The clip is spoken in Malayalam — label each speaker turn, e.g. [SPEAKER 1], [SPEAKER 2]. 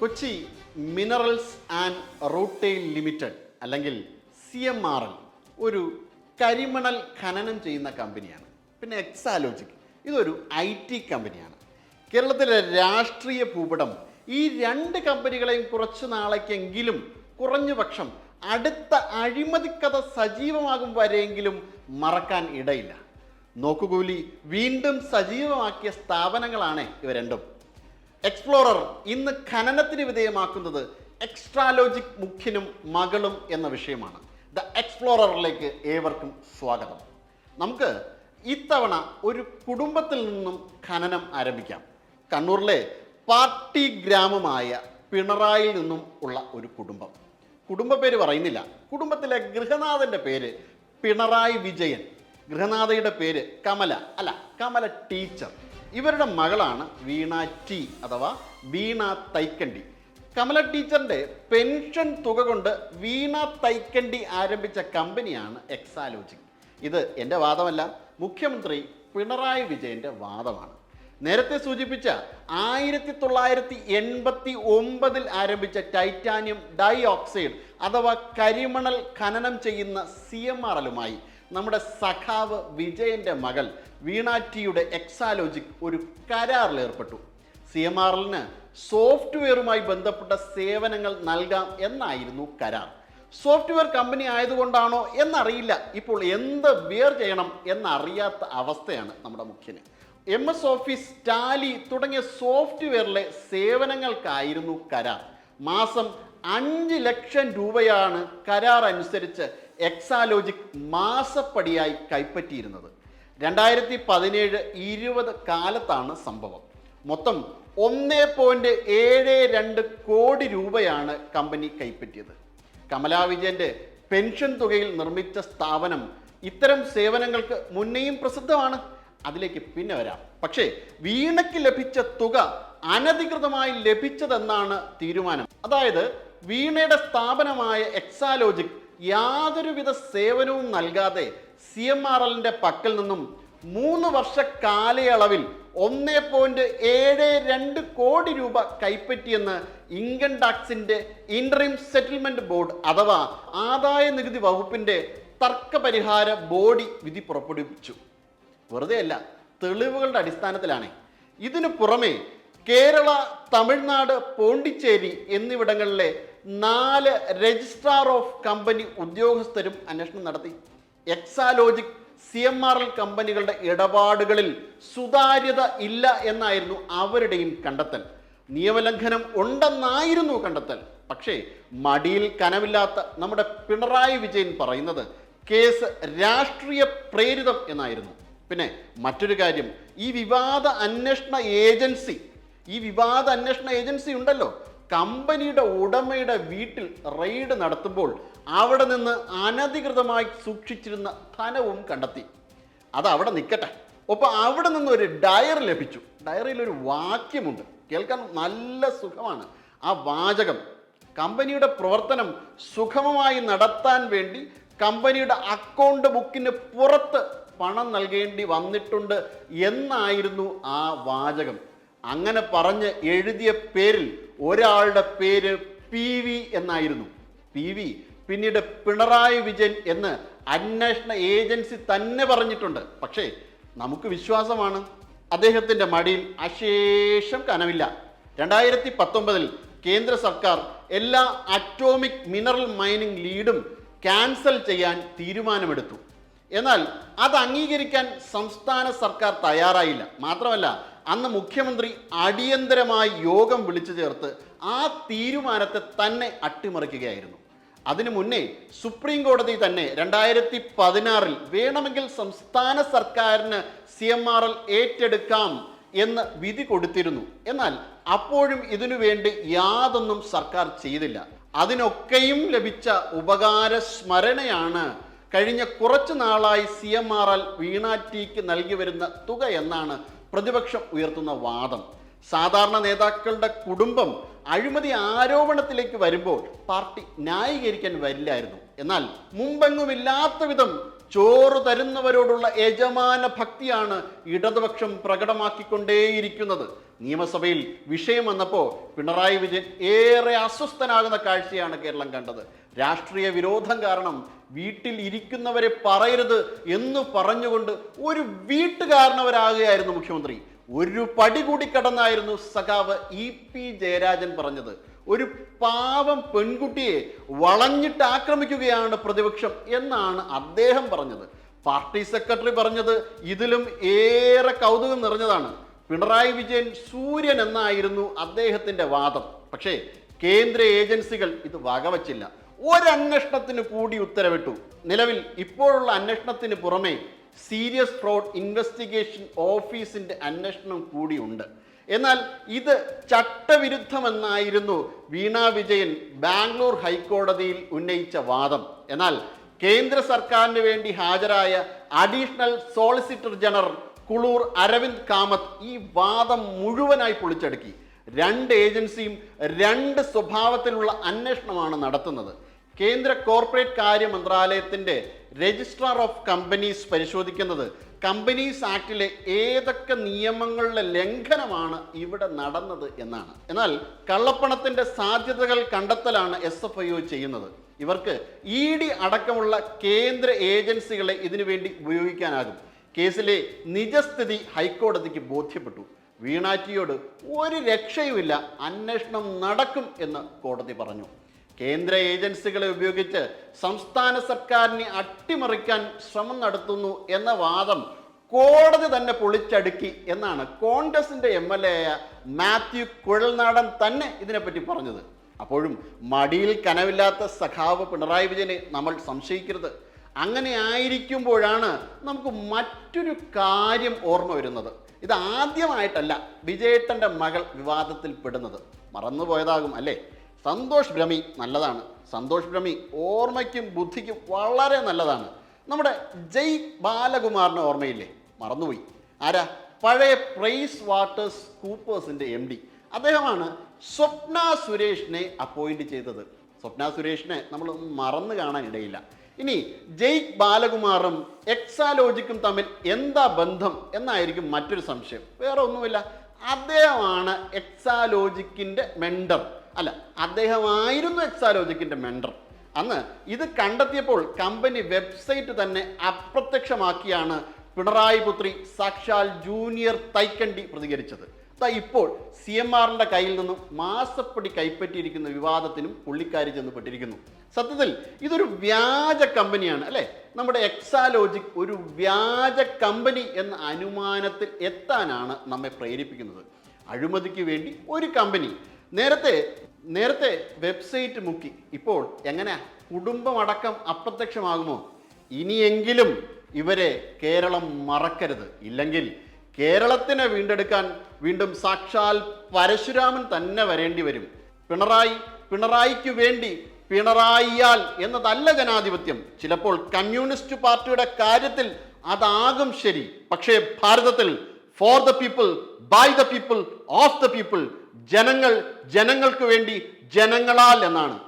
[SPEAKER 1] Kochi minerals and rutile limited അല്ലെങ്കിൽ സി എം ആർ എൽ ഒരു കരിമണൽ ഖനനം ചെയ്യുന്ന കമ്പനിയാണ്. പിന്നെ എക്സാലോജിക് ഇതൊരു ഐ ടി കമ്പനിയാണ്. കേരളത്തിലെ രാഷ്ട്രീയ ഭൂപടം ഈ രണ്ട് കമ്പനികളെയും കുറച്ച് നാളേക്കെങ്കിലും കുറഞ്ഞപക്ഷം അടുത്ത അഴിമതിക്കഥ സജീവമാകും വരെയെങ്കിലും മറക്കാൻ ഇടയില്ല. നോക്കുകൂലി വീണ്ടും സജീവമാക്കിയ സ്ഥാപനങ്ങളാണ് ഇവ രണ്ടും. എക്സ്പ്ലോറർ ഇന്ന് ഖനനത്തിന് വിധേയമാക്കുന്നത് എക്സ്ട്രാലോജിക് മുഖ്യനും മകളും എന്ന വിഷയമാണ്. ദ എക്സ്പ്ലോററിലേക്ക് ഏവർക്കും സ്വാഗതം. നമുക്ക് ഇത്തവണ ഒരു കുടുംബത്തിൽ നിന്നും ഖനനം ആരംഭിക്കാം. കണ്ണൂരിലെ പാർട്ടി ഗ്രാമമായ പിണറായിൽ നിന്നും ഉള്ള ഒരു കുടുംബം. കുടുംബ പേര് പറയുന്നില്ല. കുടുംബത്തിലെ ഗൃഹനാഥന്റെ പേര് പിണറായി വിജയൻ. ഗൃഹനാഥയുടെ പേര് കമല. അല്ല കമല ടീച്ചർ. ഇവരുടെ മകളാണ് വീണ ടി അഥവാ വീണ തൈക്കണ്ടി. കമല ടീച്ചറിന്റെ പെൻഷൻ തുക കൊണ്ട് വീണ തൈക്കണ്ടി ആരംഭിച്ച കമ്പനിയാണ് എക്സാലോജിക്. ഇത് എന്റെ വാദമല്ല മുഖ്യമന്ത്രി പിണറായി വിജയന്റെ വാദമാണ്. നേരത്തെ സൂചിപ്പിച്ച ആയിരത്തി തൊള്ളായിരത്തി എൺപത്തി ഒമ്പതിൽ ആരംഭിച്ച ടൈറ്റാനിയം ഡൈ ഓക്സൈഡ് അഥവാ കരിമണൽ ഖനനം ചെയ്യുന്ന സി എം ആർ എല്ലുമായി നമ്മുടെ സഖാവ് വിജയന്റെ മകൾ വീണാറ്റിയുടെ എക്സാലോജിക് ഒരു കരാറിൽ ഏർപ്പെട്ടു. സി എം ആർ എല്ലിന് സോഫ്റ്റ്വെയറുമായി ബന്ധപ്പെട്ട സേവനങ്ങൾ നൽകാം എന്നായിരുന്നു കരാർ. സോഫ്റ്റ്വെയർ കമ്പനി ആയതുകൊണ്ടാണോ എന്നറിയില്ല. ഇപ്പോൾ എന്ത് വെയർ ചെയ്യണം എന്നറിയാത്ത അവസ്ഥയാണ് നമ്മുടെ മുഖ്യന്. എം എസ് ഓഫീസ് ടാലി തുടങ്ങിയ സോഫ്റ്റ്വെയറിലെ സേവനങ്ങൾക്കായിരുന്നു കരാർ. മാസം അഞ്ച് ലക്ഷം രൂപയാണ് കരാർ അനുസരിച്ച് എക്സാലോജിക് മാസപ്പടിയായി കൈപ്പറ്റിയിരുന്നത്. രണ്ടായിരത്തി പതിനേഴ് ഇരുപത് കാലത്താണ് സംഭവം. മൊത്തം ഒന്ന് പോയിന്റ് ഏഴ് രണ്ട് കോടി രൂപയാണ് കമ്പനി കൈപ്പറ്റിയത്. കമലാ വിജയന്റെ പെൻഷൻ തുകയിൽ നിർമ്മിച്ച സ്ഥാപനം ഇത്തരം സേവനങ്ങൾക്ക് മുന്നേയും പ്രസിദ്ധമാണ്. അതിലേക്ക് പിന്നെ വരാം. പക്ഷേ വീണയ്ക്ക് ലഭിച്ച തുക അനധികൃതമായി ലഭിച്ചതെന്നാണ് തീരുമാനം. അതായത് വീണയുടെ സ്ഥാപനമായ എക്സാലോജിക് യാതൊരുവിധ സേവനവും നൽകാതെ സി എം ആർ എല്ലിന്റെ പക്കൽ നിന്നും മൂന്ന് വർഷ കാലയളവിൽ ഒന്ന് പോയിന്റ് ഏഴ് രണ്ട് കോടി രൂപ കൈപ്പറ്റിയെന്ന് ഇൻകം ടാക്സിന്റെ ഇൻട്രീം സെറ്റിൽമെന്റ് ബോർഡ് അഥവാ ആദായ നികുതി വകുപ്പിന്റെ തർക്കപരിഹാര ബോഡി വിധി പുറപ്പെടുവിച്ചു. വെറുതെ അല്ല തെളിവുകളുടെ അടിസ്ഥാനത്തിലാണ്. ഇതിനു പുറമെ കേരള തമിഴ്നാട് പോണ്ടിച്ചേരി എന്നിവിടങ്ങളിലെ നാല് രജിസ്ട്രാർ ഓഫ് കമ്പനി ഉദ്യോഗസ്ഥരും അന്വേഷണം നടത്തി. Exalogic C M R L കമ്പനികളുടെ ഇടപാടുകളിൽ സുതാര്യത ഇല്ല എന്നായിരുന്നു അവരുടെയും കണ്ടെത്തൽ. നിയമലംഘനം ഉണ്ടെന്നായിരുന്നു കണ്ടെത്തൽ. പക്ഷേ മടിയിൽ കനമില്ലാത്ത നമ്മുടെ പിണറായി വിജയൻ പറയുന്നത് കേസ് രാഷ്ട്രീയ പ്രേരിതം എന്നായിരുന്നു. പിന്നെ മറ്റൊരു കാര്യം ഈ വിവാദ അന്വേഷണ ഏജൻസി ഈ വിവാദ അന്വേഷണ ഏജൻസി ഉണ്ടല്ലോ കമ്പനിയുടെ ഉടമയുടെ വീട്ടിൽ റെയ്ഡ് നടത്തുമ്പോൾ അവിടെ നിന്ന് അനധികൃതമായി സൂക്ഷിച്ചിരുന്ന ധനവും കണ്ടെത്തി. അത് അവിടെ നിൽക്കട്ടെ. ഒപ്പം അവിടെ നിന്ന് ഒരു ഡയറി ലഭിച്ചു. ഡയറിയിൽ ഒരു വാക്യമുണ്ട്. കേൾക്കാൻ നല്ല സുഖമാണ്. ആ വാചകം കമ്പനിയുടെ പ്രവർത്തനം സുഗമമായി നടത്താൻ വേണ്ടി കമ്പനിയുടെ അക്കൗണ്ട് ബുക്കിന് പുറത്ത് പണം നൽകേണ്ടി വന്നിട്ടുണ്ട് എന്നായിരുന്നു ആ വാചകം. അങ്ങനെ പറഞ്ഞ് എഴുതിയ പേരിൽ ഒരാളുടെ പേര് പി വി എന്നായിരുന്നു. പി വി പിന്നീട് പിണറായി വിജയൻ എന്ന് അന്വേഷണ ഏജൻസി തന്നെ പറഞ്ഞിട്ടുണ്ട്. പക്ഷേ നമുക്ക് വിശ്വാസമാണ്. അദ്ദേഹത്തിന്റെ മടിയിൽ അശേഷം കനവില്ല രണ്ടായിരത്തി പത്തൊമ്പതിൽ കേന്ദ്ര സർക്കാർ എല്ലാ അറ്റോമിക് മിനറൽ മൈനിങ് ലീഡും ക്യാൻസൽ ചെയ്യാൻ തീരുമാനമെടുത്തു. എന്നാൽ അത് അംഗീകരിക്കാൻ സംസ്ഥാന സർക്കാർ തയ്യാറായില്ല. മാത്രമല്ല അന്ന് മുഖ്യമന്ത്രി അടിയന്തരമായി യോഗം വിളിച്ചു ചേർത്ത് ആ തീരുമാനത്തെ തന്നെ അട്ടിമറിക്കുകയായിരുന്നു. അതിനു മുന്നേ സുപ്രീം കോടതി തന്നെ രണ്ടായിരത്തി പതിനാറിൽ വേണമെങ്കിൽ സംസ്ഥാന സർക്കാരിന് സി എം ആർ എൽ ഏറ്റെടുക്കാം എന്ന് വിധി കൊടുത്തിരുന്നു. എന്നാൽ അപ്പോഴും ഇതിനു വേണ്ടി യാതൊന്നും സർക്കാർ ചെയ്തില്ല. അതിനൊക്കെയും ലഭിച്ച ഉപകാര സ്മരണയാണ് കഴിഞ്ഞ കുറച്ചു നാളായി സി എം ആർ എൽ വീണാറ്റിക്ക് നൽകി വരുന്ന തുക എന്നാണ് പ്രതിപക്ഷം ഉയർത്തുന്ന വാദം. സാധാരണ നേതാക്കളുടെ കുടുംബം അഴിമതി ആരോപണത്തിലേക്ക് വരുമ്പോൾ പാർട്ടി ന്യായീകരിക്കാൻ വരില്ലായിരുന്നു. എന്നാൽ മുമ്പെങ്ങുമില്ലാത്ത വിധം ചോറ് തരുന്നവരോടുള്ള യജമാന ഭക്തിയാണ് ഇടതുപക്ഷം പ്രകടമാക്കിക്കൊണ്ടേയിരിക്കുന്നത്. നിയമസഭയിൽ വിഷയം വന്നപ്പോൾ പിണറായി വിജയൻ ഏറെ അസ്വസ്ഥനാകുന്ന കാഴ്ചയാണ് കേരളം കണ്ടത്. രാഷ്ട്രീയ വിരോധം കാരണം വീട്ടിൽ ഇരിക്കുന്നവരെ പറയരുത് എന്ന് പറഞ്ഞുകൊണ്ട് ഒരു വീട്ടുകാരനവരാകുകയായിരുന്നു മുഖ്യമന്ത്രി. ഒരു പടി കൂടി കടന്നായിരുന്നു സഖാവ് ഇ പി ജയരാജൻ പറഞ്ഞത്. ഒരു പാവം പെൺകുട്ടിയെ വളഞ്ഞിട്ട് ആക്രമിക്കുകയാണ് പ്രതിപക്ഷം എന്നാണ് അദ്ദേഹം പറഞ്ഞത്. പാർട്ടി സെക്രട്ടറി പറഞ്ഞത് ഇതിലും ഏറെ കൗതുകം നിറഞ്ഞതാണ്. പിണറായി വിജയൻ സൂര്യൻ എന്നായിരുന്നു അദ്ദേഹത്തിന്റെ വാദം. പക്ഷേ കേന്ദ്ര ഏജൻസികൾ ഇത് വകവച്ചില്ല. ഒരന്വേഷണത്തിന് കൂടി ഉത്തരവിട്ടു. നിലവിൽ ഇപ്പോഴുള്ള അന്വേഷണത്തിന് പുറമെ സീരിയസ് ഫ്രോഡ് ഇൻവെസ്റ്റിഗേഷൻ ഓഫീസിന്റെ അന്വേഷണം കൂടിയുണ്ട്. എന്നാൽ ഇത് ചട്ടവിരുദ്ധമെന്നായിരുന്നു വീണ വിജയൻ ബാംഗ്ലൂർ ഹൈക്കോടതിയിൽ ഉന്നയിച്ച വാദം. എന്നാൽ കേന്ദ്ര സർക്കാരിന് വേണ്ടി ഹാജരായ additional solicitor general Kulur Aravind Kamath ഈ വാദം മുഴുവനായി പൊളിച്ചടുക്കി. രണ്ട് ഏജൻസിയും രണ്ട് സ്വഭാവത്തിലുള്ള അന്വേഷണമാണ് നടത്തുന്നത്. കേന്ദ്ര കോർപ്പറേറ്റ് കാര്യ മന്ത്രാലയത്തിന്റെ രജിസ്ട്രാർ ഓഫ് കമ്പനീസ് പരിശോധിക്കുന്നത് കമ്പനീസ് ആക്ടിലെ ഏതൊക്കെ നിയമങ്ങളുടെ ലംഘനമാണ് ഇവിടെ നടന്നത് എന്നാണ്. എന്നാൽ കള്ളപ്പണത്തിന്റെ സാധ്യതകൾ കണ്ടെത്തലാണ് എസ് എഫ് ഐ ഒ ചെയ്യുന്നത്. ഇവർക്ക് ഇ ഡി അടക്കമുള്ള കേന്ദ്ര ഏജൻസികളെ ഇതിനുവേണ്ടി ഉപയോഗിക്കാനാകും. കേസിലെ നിജസ്ഥിതി ഹൈക്കോടതിക്ക് ബോധ്യപ്പെട്ടു. വീണാറ്റിയോട് ഒരു രക്ഷയുമില്ല അന്വേഷണം നടക്കും എന്ന് കോടതി പറഞ്ഞു. കേന്ദ്ര ഏജൻസികളെ ഉപയോഗിച്ച് സംസ്ഥാന സർക്കാരിനെ അട്ടിമറിക്കാൻ ശ്രമം നടത്തുന്നു എന്ന വാദം കോടതി തന്നെ പൊളിച്ചടുക്കി എന്നാണ് കോൺഗ്രസിന്റെ എം എൽ എ ആയ മാത്യു കുഴൽനാടൻ തന്നെ ഇതിനെപ്പറ്റി പറഞ്ഞത്. അപ്പോഴും മടിയിൽ കനവില്ലാത്ത സഖാവ് പിണറായി വിജയനെ നമ്മൾ സംശയിക്കരുത്. അങ്ങനെ ആയിരിക്കുമ്പോഴാണ് നമുക്ക് മറ്റൊരു കാര്യം ഓർമ്മ വരുന്നത്. ഇത് ആദ്യമായിട്ടല്ല വിജയേട്ടന്റെ മകൾ വിവാദത്തിൽ പെടുന്നത്. മറന്നുപോയതാകും അല്ലേ? സന്തോഷ് ഭ്രമി നല്ലതാണ്. സന്തോഷ് ഭ്രമി ഓർമ്മയ്ക്കും ബുദ്ധിക്കും വളരെ നല്ലതാണ്. നമ്മുടെ ജയ് ബാലകുമാറിന്റെ ഓർമ്മയില്ലേ? മറന്നുപോയി. ആരാ? പഴയ പ്രൈസ് വാട്ടേഴ്സ് കൂപ്പേഴ്സിന്റെ എം ഡി. അദ്ദേഹമാണ് സ്വപ്ന സുരേഷിനെ അപ്പോയിന്റ് ചെയ്തത്. സ്വപ്ന സുരേഷിനെ നമ്മൾ മറന്നു കാണാൻ ഇടയില്ല ഇനി ജയ് ബാലകുമാറും എക്സാലോജിക്കും തമ്മിൽ എന്താ ബന്ധം എന്നായിരിക്കും മറ്റൊരു സംശയം. വേറെ ഒന്നുമില്ല. അദ്ദേഹമാണ് എക്സാലോജിക്കിന്റെ മെൻഡർ അല്ല അദ്ദേഹമായിരുന്നു എക്സാലോജിക്കിന്റെ മെൻഡർ അന്ന് ഇത് കണ്ടെത്തിയപ്പോൾ കമ്പനി വെബ്സൈറ്റ് തന്നെ അപ്രത്യക്ഷമാക്കിയാണ് പിണറായി പുത്രി സാക്ഷാൽ ജൂനിയർ തൈക്കണ്ടി പ്രതികരിച്ചത്. ഇപ്പോൾ സി എം ആറിന്റെ കയ്യിൽ നിന്നും മാസപ്പടി കൈപ്പറ്റിയിരിക്കുന്ന വിവാദത്തിനും പുള്ളിക്കാരി ചെന്നപ്പെട്ടിരിക്കുന്നു സത്യത്തിൽ ഇതൊരു വ്യാജ കമ്പനിയാണ് അല്ലേ? നമ്മുടെ എക്സാലോജിക് ഒരു വ്യാജ കമ്പനി എന്ന അനുമാനത്തിൽ എത്താനാണ് നമ്മെ പ്രേരിപ്പിക്കുന്നത്. അഴിമതിക്ക് വേണ്ടി ഒരു കമ്പനി. നേരത്തെ നേരത്തെ വെബ്സൈറ്റ് മുക്കി. ഇപ്പോൾ എങ്ങനെയാ കുടുംബമടക്കം അപ്രത്യക്ഷമാകുമോ? ഇനിയെങ്കിലും ഇവരെ കേരളം മറക്കരുത്. ഇല്ലെങ്കിൽ കേരളത്തിനെ വീണ്ടെടുക്കാൻ വീണ്ടും സാക്ഷാൽ പരശുരാമൻ തന്നെ വരേണ്ടി വരും. പിണറായി പിണറായിക്ക് വേണ്ടി പിണറായിയാൽ എന്നതല്ല ജനാധിപത്യം. ചിലപ്പോൾ കമ്മ്യൂണിസ്റ്റ് പാർട്ടിയുടെ കാര്യത്തിൽ അതാകും ശരി. പക്ഷേ ഭാരതത്തിൽ for the people by the people of the people ജനങ്ങൾ ജനങ്ങൾക്ക് വേണ്ടി ജനങ്ങളാൽ എന്നാണ്.